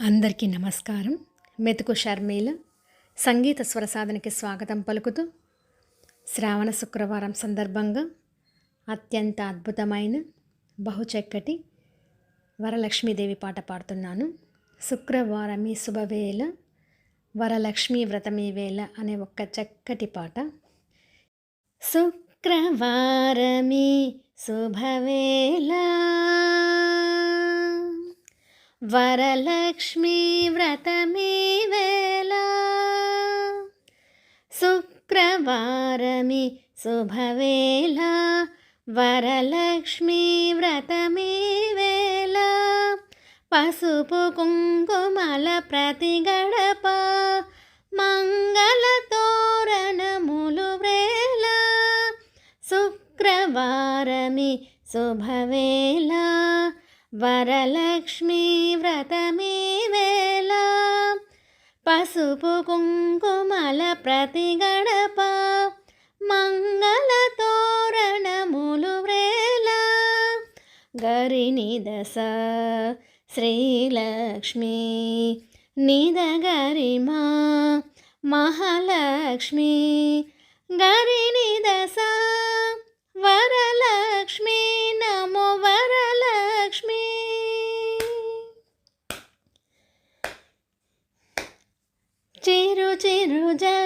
అందరికీ నమస్కారం. మెతుకు షర్మీల సంగీత స్వరసాధనకి స్వాగతం పలుకుతూ శ్రావణ శుక్రవారం సందర్భంగా అత్యంత అద్భుతమైన బహుచక్కటి వరలక్ష్మీదేవి పాట పాడుతున్నాను. శుక్రవారమి శుభవేళ వరలక్ష్మీ వ్రతమీ వేళ అనే ఒక్క చక్కటి పాట. శుక్రవారమి శుభవేళ వరలక్ష్మీ వ్రతమే వేళ. శుక్రవారమి శుభవేళ వరలక్ష్మీ వ్రతమే వేళ. పసుపు కుంకుమల ప్రతి గడప మంగళ తోరణములు వేళ శుక్రవారమి శుభవేళ వరలక్ష్మీ వ్రతమీ వేళ. పసుపు కుంకుమల ప్రతి గడప. మంగళ తోరణములు వ్రేళ గరిని దశ శ్రీలక్ష్మి నిదగరిమా మహాలక్ష్మి. గరిని దశ রোজে রোজা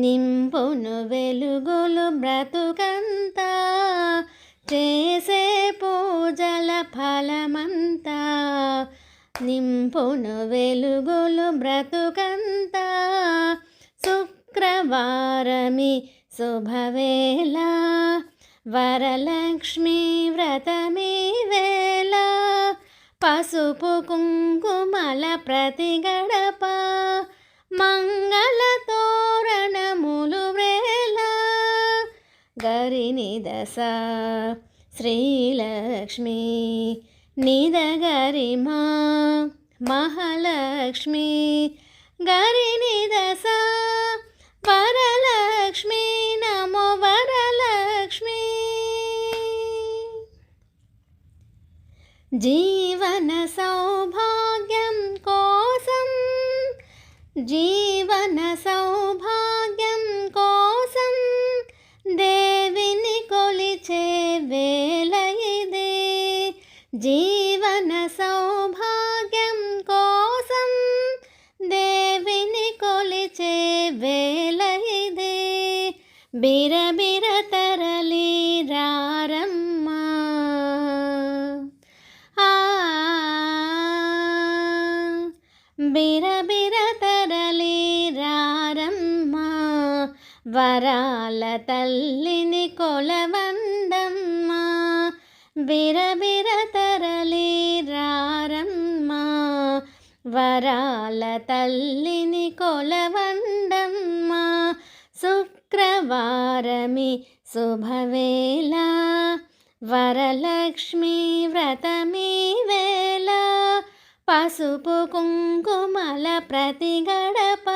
నింపును వెలుగులు బ్రతుకంతా చేసే పూజల ఫలమంతా. నింపును వెలుగులు బ్రతుకంతా శుక్రవారమి శుభవేళ వరలక్ష్మి వ్రతమీ వేళ పసుపు కుంకుమల ప్రతి గడప మంగళ తోరణములు వ్రేళ గరిని దశ. శ్రీలక్ష్మి నిదగరిమా మహాలక్ష్మి గరిని దశ. వరలక్ష్మి నమో వరలక్ష్మి. జీవన సౌభాగ్యం కోసం జీవన సౌభాగ్యం బిరబిర తరలి రారమ్మా. ఆ బిరబిర తరలి రారమ్మా. వరాల తల్లిని కొలవందమ్మా బిరబిర తరలి రారమ్మా. వరాల తల్లిని కొలవందమ్మా శుక్రవారమి శుభవేళ వరలక్ష్మీ వ్రతమీ వేళ పసుపు కుంకుమల ప్రతి గడప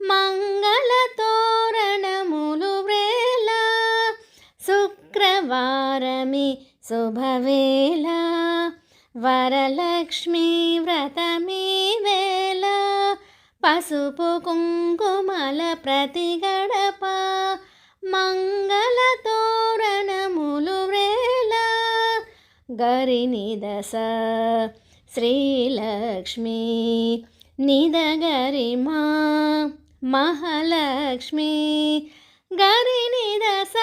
మంగళ తోరణములు వేళ. శుక్రవారమి శుభవేళ వరలక్ష్మీ వ్రతమీ పసుపు కుంకుమల ప్రతి గడప మంగళ తోరణములు వ్రేళ గరిని దశ శ్రీలక్ష్మి నిదగరిమా మహాలక్ష్మి గరిని దశ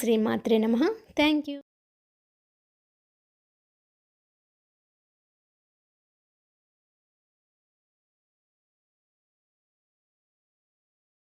శ్రీ మాత్రే నమ. Thank you